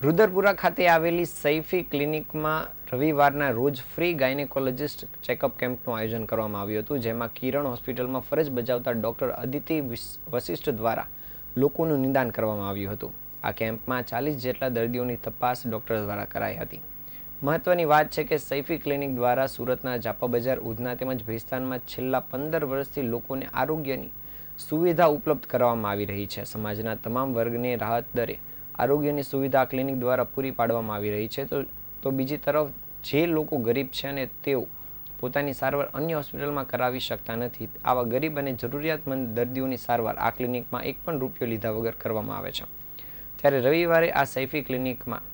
રુદરપુરા ખાતે આવેલી સૈફી ક્લિનિકમાં રવિવારના રોજ ફ્રી ગાયનેકોલોજિસ્ટ ચેકઅપ કેમ્પનું આયોજન કરવામાં આવ્યું હતું, જેમાં કિરણ હોસ્પિટલમાં ફરજ બજાવતા ડૉક્ટર અદિતિ વશિષ્ઠ દ્વારા લોકોનું નિદાન કરવામાં આવ્યું હતું. આ કેમ્પમાં ચાલીસ જેટલા દર્દીઓની તપાસ ડૉક્ટર દ્વારા કરાઈ હતી. મહત્વની વાત છે કે સૈફી ક્લિનિક દ્વારા સુરતના જાપા બજાર ઉધના તેમજ ભેસ્તાનમાં છેલ્લા પંદર વર્ષથી લોકોને આરોગ્યની સુવિધા ઉપલબ્ધ કરવામાં આવી રહી છે. સમાજના તમામ વર્ગને રાહત દરે આરોગ્યની સુવિધા ક્લિનિક દ્વારા પૂરી પાડવામાં આવી રહી છે. તો તો બીજી તરફ જે લોકો ગરીબ છે અને તેઓ પોતાની સારવાર અન્ય હોસ્પિટલમાં કરાવી શકતા નથી, આવા ગરીબ અને જરૂરિયાતમંદ દર્દીઓની સારવાર આ ક્લિનિકમાં એક પણ રૂપિયો લીધા વગર કરવામાં આવે છે. ત્યારે રવિવારે આ સૈફી ક્લિનિકમાં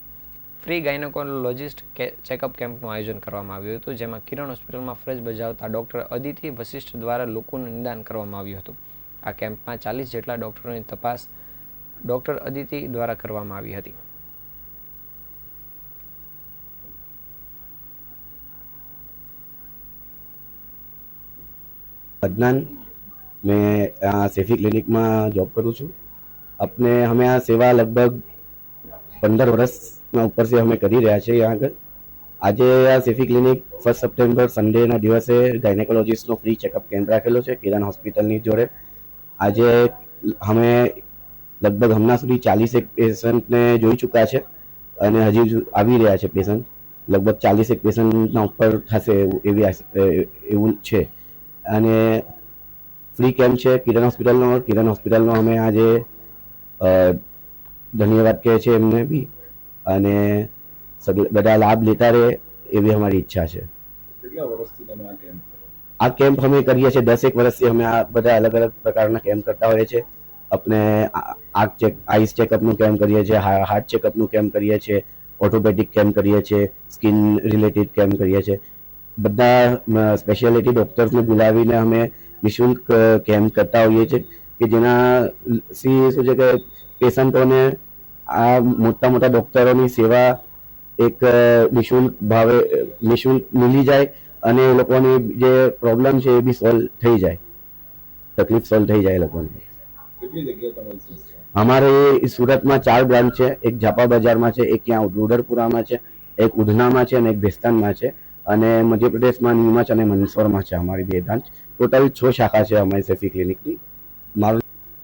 ફ્રી ગાયનેકોલોજિસ્ટ ચેકઅપ કેમ્પનું આયોજન કરવામાં આવ્યું હતું, જેમાં કિરણ હોસ્પિટલમાં ફરજ બજાવતા ડૉક્ટર અદિતિ વશિષ્ઠ દ્વારા લોકોનું નિદાન કરવામાં આવ્યું હતું. આ કેમ્પમાં ચાલીસ જેટલા ડૉક્ટરોની તપાસ ડૉક્ટર અદિતિ દ્વારા કરવામાં આવી હતી. અજ્ઞાન મેં સેફી ક્લિનિકમાં જોબ કરું છું. આપને અમે આ સેવા લગભગ પંદર વર્ષના ઉપરથી અમે કરી રહ્યા છીએ અહીંયા આગળ. આજે આ સેફી ક્લિનિક ફર્સ્ટ સપ્ટેમ્બર સન્ડેના દિવસે ગાયનેકોલોજીસ્ટનો ફ્રી ચેકઅપ કેમ્પ રાખેલો છે, કિરણ હોસ્પિટલની જોડે. આજે અમે લગભગ હમણાં સુધી ચાલીસેક પેશન્ટને જોઈ ચૂક્યા છે અને હજી આવી રહ્યા છે પેશન્ટ. લગભગ ચાલીસેક પેશન્ટના ઉપર થશે એવું એવી છે. અને ફ્રી કેમ્પ છે? કિરણ હોસ્પિટલનો કિરણ હોસ્પિટલનો અમે આજે ધન્યવાદ કહે છે એમને બી. અને બધા લાભ લેતા રહે એવી અમારી ઈચ્છા છે. આ કેમ્પ અમે કરીએ છીએ દસેક વર્ષથી અમે આ બધા અલગ અલગ પ્રકારના કેમ્પ કરતા હોઈએ છીએ. આપણે આંખ ચેક, આઈસ ચેકઅપનું કેમ્પ કરીએ છીએ હાર્ટ ચેકઅપનું કેમ્પ કરીએ છીએ ઓટોમેટિક કેમ્પ કરીએ છીએ, સ્કિન રિલેટેડ કેમ્પ કરીએ છીએ. બધા સ્પેશિયાલિટી ડોક્ટર્સને બોલાવીને અમે નિઃશુલ્ક કેમ્પ કરતા હોઈએ છીએ કે જેના સી શું છે કે પેશન્ટોને આ મોટા મોટા ડૉક્ટરોની સેવા એક નિઃશુલ્ક ભાવે નિઃશુલ્ક મિલી જાય અને એ લોકોની જે પ્રોબ્લેમ છે એ બી સોલ્વ થઈ જાય. તકલીફ સોલ્વ થઈ જાય એ લોકોની. અમારે સુરતમાં ચાર બ્રાન્ચ છે. એક ઝાપા બજારમાં છે, એક ત્યાં રૂડરપુરામાં છે, એક ઉધનામાં છે અને એક ભેસ્તાનમાં છે. અને મધ્યપ્રદેશમાં, નીમચ અને મનેશ્વરમાં છે અમારી બે બ્રાન્ચ. ટોટલ છ શાખા છે અમારી સેફી ક્લિનિકની. મારું